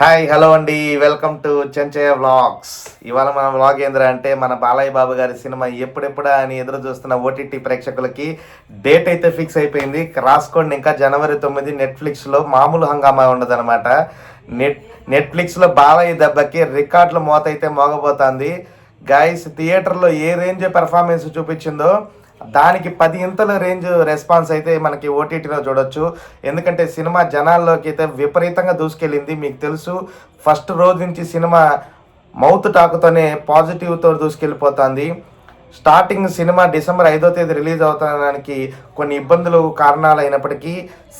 Hi hello అండి. Welcome to Chenchaiah vlogs. ఇవాళ మన వ్లాగ్ ఏంద్రా అంటే మన బాలయ్య బాబు గారి సినిమా ఎప్పుడెప్పుడా అని ఎదురు చూస్తున్న ఓటీటీ ప్రేక్షకులకి డేట్ అయితే ఫిక్స్ అయిపోయింది. రాసుకోండి ఇంకా జనవరి తొమ్మిది నెట్ఫ్లిక్స్లో మామూలు హంగామా ఉండదన్నమాట. నెట్ నెట్ఫ్లిక్స్లో బాలయ్య దెబ్బకి రికార్డుల మోత అయితే మోగబోతోంది. గాయస్ థియేటర్లో ఏ రేంజ్ పెర్ఫార్మెన్స్ చూపించిందో దానికి పది ఇంతల రేంజ్ రెస్పాన్స్ అయితే మనకి ఓటీటీలో చూడొచ్చు. ఎందుకంటే సినిమా జనాల్లోకి అయితే విపరీతంగా దూసుకెళ్ళింది. మీకు తెలుసు ఫస్ట్ రోజు నుంచి సినిమా మౌత్ టాక్తోనే పాజిటివ్తో దూసుకెళ్ళిపోతుంది. స్టార్టింగ్ సినిమా డిసెంబర్ ఐదో తేదీ రిలీజ్ అవుతానికి కొన్ని ఇబ్బందులు కారణాలు అయినప్పటికీ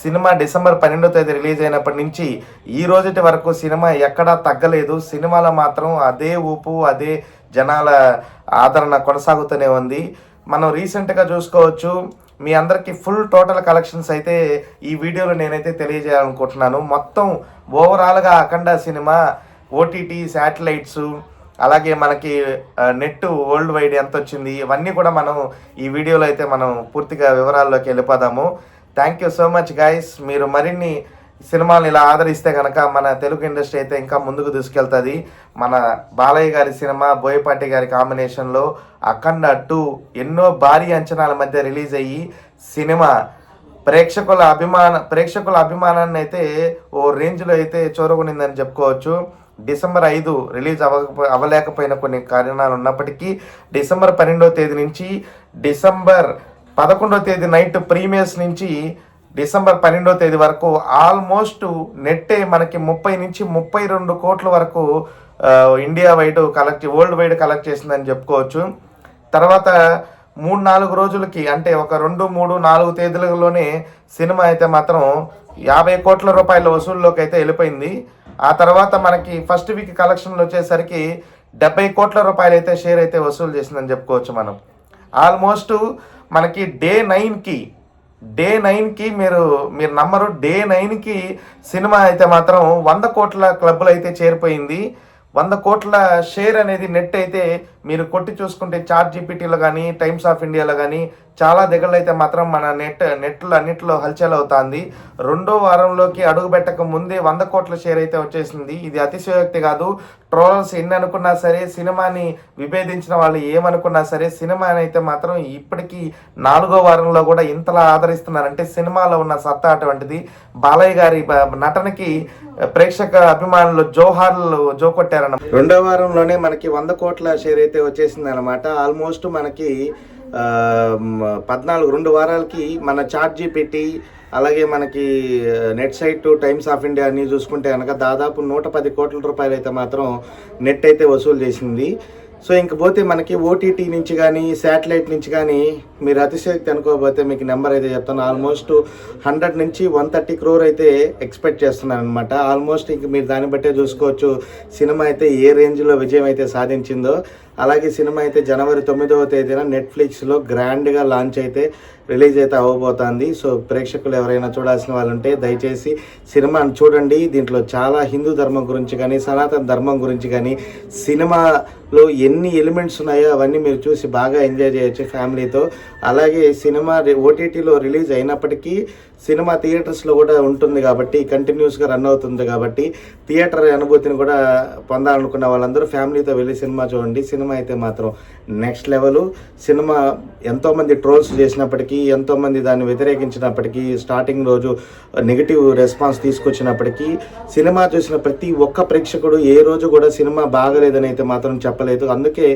సినిమా డిసెంబర్ పన్నెండో తేదీ రిలీజ్ అయినప్పటి నుంచి ఈ రోజుటి వరకు సినిమా ఎక్కడా తగ్గలేదు. సినిమాలో మాత్రం అదే ఊపు అదే జనాల ఆదరణ కొనసాగుతూనే ఉంది. మనం రీసెంట్గా చూసుకోవచ్చు మీ అందరికీ ఫుల్ టోటల్ కలెక్షన్స్ అయితే ఈ వీడియోలో నేనైతే తెలియజేయాలనుకుంటున్నాను. మొత్తం ఓవరాల్గా అఖండ సినిమా ఓటీటీ శాటిలైట్స్ అలాగే మనకి నెట్ వరల్డ్ వైడ్ ఎంత వచ్చింది ఇవన్నీ కూడా మనం ఈ వీడియోలో అయితే మనం పూర్తిగా వివరాల్లోకి వెళ్ళిపోదాము. Thank you so much guys మీరు మరిన్ని సినిమాలను ఇలా ఆదరిస్తే కనుక మన తెలుగు ఇండస్ట్రీ అయితే ఇంకా ముందుకు తీసుకెళ్తుంది మన బాలయ్య గారి సినిమా బోయపాటి గారి కాంబినేషన్లో అఖండ టూ ఎన్నో భారీ అంచనాల మధ్య రిలీజ్ అయ్యి సినిమా ప్రేక్షకుల అభిమాన ప్రేక్షకుల అభిమానాన్ని అయితే ఓ రేంజ్లో అయితే చూరగొనిందని చెప్పుకోవచ్చు. డిసెంబర్ ఐదు రిలీజ్ అవ్వకపో అవ్వలేకపోయిన కొన్ని కారణాలు ఉన్నప్పటికీ డిసెంబర్ పన్నెండో తేదీ నుంచి డిసెంబర్ పదకొండో తేదీ నైట్ ప్రీమియర్స్ నుంచి డిసెంబర్ పన్నెండో తేదీ వరకు ఆల్మోస్ట్ నెట్టే మనకి ముప్పై నుంచి ముప్పై రెండు కోట్ల వరకు India wide collect world wide collect చేసిందని చెప్పుకోవచ్చు. తర్వాత మూడు నాలుగు రోజులకి అంటే ఒక రెండు మూడు నాలుగు తేదీలలోనే సినిమా అయితే మాత్రం యాభై కోట్ల రూపాయల వసూల్లోకి అయితే వెళ్ళిపోయింది. ఆ తర్వాత మనకి ఫస్ట్ వీక్ కలెక్షన్లు వచ్చేసరికి డెబ్బై కోట్ల రూపాయలు అయితే షేర్ అయితే వసూలు చేసిందని చెప్పుకోవచ్చు మనం. ఆల్మోస్ట్ మనకి డే నైన్కి డే నైన్కి మీరు మీరు నమ్మరు డే నైన్కి సినిమా అయితే మాత్రం వంద కోట్ల క్లబ్లు అయితే చేరిపోయింది. వంద కోట్ల షేర్ అనేది నెట్ అయితే మీరు కొట్టి చూసుకుంటే చార్ట్ జీపీటీలో కానీ టైమ్స్ ఆఫ్ ఇండియాలో కానీ చాలా దగ్గరలో అయితే మాత్రం మన నెట్ నెట్లో అన్నిట్లో హల్చల్ అవుతుంది రెండో వారంలోకి అడుగు పెట్టక ముందే వంద కోట్ల షేర్ అయితే వచ్చేసింది. ఇది అతిశయోక్తి కాదు. ట్రోలర్స్ ఎన్ని అనుకున్నా సరే సినిమాని విభేదించిన వాళ్ళు ఏమనుకున్నా సరే సినిమాని అయితే మాత్రం ఇప్పటికీ నాలుగో వారంలో కూడా ఇంతలా ఆదరిస్తున్నారంటే సినిమాలో ఉన్న సత్తా అటువంటిది. బాలయ్య గారి నటనకి ప్రేక్షక అభిమానులు జోహార్లు జో కొట్టారన్న రెండో వారంలోనే మనకి వంద కోట్ల షేర్ అయితే వచ్చేసింది అనమాట ఆల్మోస్ట్ మనకి పద్నాలుగు రెండు వారాలకి మన చార్ట్ జీపీటీ అలాగే మనకి net site Times of India అన్నీ చూసుకుంటే కనుక దాదాపు నూట పది కోట్ల రూపాయలు అయితే మాత్రం నెట్ అయితే వసూలు చేసింది. సో ఇంక పోతే మనకి ఓటీటీ నుంచి కానీ శాటిలైట్ నుంచి కానీ మీరు అతిశక్తి అనుకోకపోతే మీకు నెంబర్ అయితే చెప్తాను. ఆల్మోస్ట్ హండ్రెడ్ నుంచి వన్ థర్టీ క్రోర్ అయితే ఎక్స్పెక్ట్ చేస్తున్నాను అనమాట ఆల్మోస్ట్ ఇంక మీరు దాన్ని బట్టే చూసుకోవచ్చు సినిమా అయితే ఏ రేంజ్లో విజయం అయితే సాధించిందో. అలాగే సినిమా అయితే జనవరి తొమ్మిదవ తేదీన నెట్ఫ్లిక్స్లో గ్రాండ్గా లాంచ్ అయితే రిలీజ్ అయితే అవ్వబోతోంది సో ప్రేక్షకులు ఎవరైనా చూడాల్సిన వాళ్ళు ఉంటే దయచేసి సినిమాను చూడండి. దీంట్లో చాలా హిందూ ధర్మం గురించి కానీ సనాతన ధర్మం గురించి కానీ సినిమాలో ఎన్ని ఎలిమెంట్స్ ఉన్నాయో అవన్నీ మీరు చూసి బాగా ఎంజాయ్ చేయొచ్చు ఫ్యామిలీతో. అలాగే సినిమా ఓటీటీలో రిలీజ్ అయినప్పటికీ సినిమా థియేటర్స్లో కూడా ఉంటుంది కాబట్టి కంటిన్యూస్గా రన్ అవుతుంది కాబట్టి థియేటర్ అనుభూతిని కూడా పొందాలనుకున్న వాళ్ళందరూ ఫ్యామిలీతో వెళ్ళి సినిమా చూడండి. సినిమా సినిమా అయితే మాత్రం నెక్స్ట్ లెవెల్. సినిమా ఎంతోమంది ట్రోల్స్ చేసినప్పటికీ ఎంతోమంది దాన్ని వ్యతిరేకించినప్పటికీ స్టార్టింగ్ రోజు నెగిటివ్ రెస్పాన్స్ తీసుకొచ్చినప్పటికీ సినిమా చూసిన ప్రతి ఒక్క ప్రేక్షకుడు ఏ రోజు కూడా సినిమా బాగలేదని అయితే మాత్రం చెప్పలేదు. అందుకే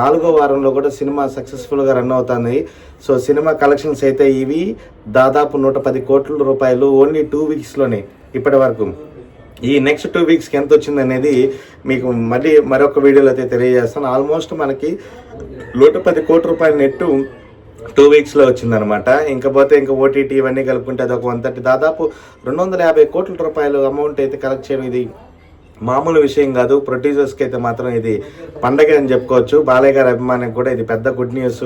నాలుగో వారంలో కూడా సినిమా సక్సెస్ఫుల్గా రన్ అవుతుంది. సో సినిమా కలెక్షన్స్ అయితే ఇవి దాదాపు నూట పది కోట్ల రూపాయలు ఓన్లీ టూ వీక్స్లోనే ఇప్పటి వరకు. ఈ నెక్స్ట్ టూ వీక్స్కి ఎంత వచ్చింది అనేది మీకు మళ్ళీ మరొక వీడియోలో అయితే తెలియజేస్తాను. ఆల్మోస్ట్ మనకి నూట పది కోట్ల రూపాయల నెట్టు టూ వీక్స్లో వచ్చిందనమాట ఇంకపోతే ఇంకా ఓటీటీ ఇవన్నీ కలుపుకుంటే అది ఒక వన్ థర్టీ దాదాపు రెండు వందల యాభై కోట్ల రూపాయలు అమౌంట్ అయితే కలెక్ట్ చేయడం ఇది మామూలు విషయం కాదు. ప్రొడ్యూసర్స్కి అయితే మాత్రం ఇది పండగ అని చెప్పుకోవచ్చు. బాలయ్య గారి అభిమానికి కూడా ఇది పెద్ద గుడ్ న్యూస్.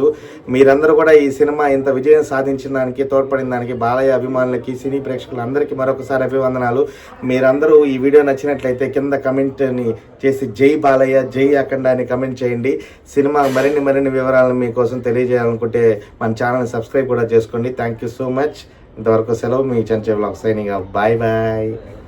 మీరందరూ కూడా ఈ సినిమా ఇంత విజయం సాధించిన దానికి తోడ్పడిన దానికి బాలయ్య అభిమానులకి సినీ ప్రేక్షకులందరికీ మరొకసారి అభివందనాలు. మీరందరూ ఈ వీడియో నచ్చినట్లయితే కింద కమెంట్ని చేసి జై బాలయ్య జై అఖండ అని కమెంట్ చేయండి. సినిమా మరిన్ని మరిన్ని వివరాలను మీకోసం తెలియజేయాలనుకుంటే మన ఛానల్ని సబ్స్క్రైబ్ కూడా చేసుకోండి. థ్యాంక్ యూ సో మచ్ ఇంతవరకు సెలవు మీ చంచే బ్లాగ్ సైనింగ్. Bye bye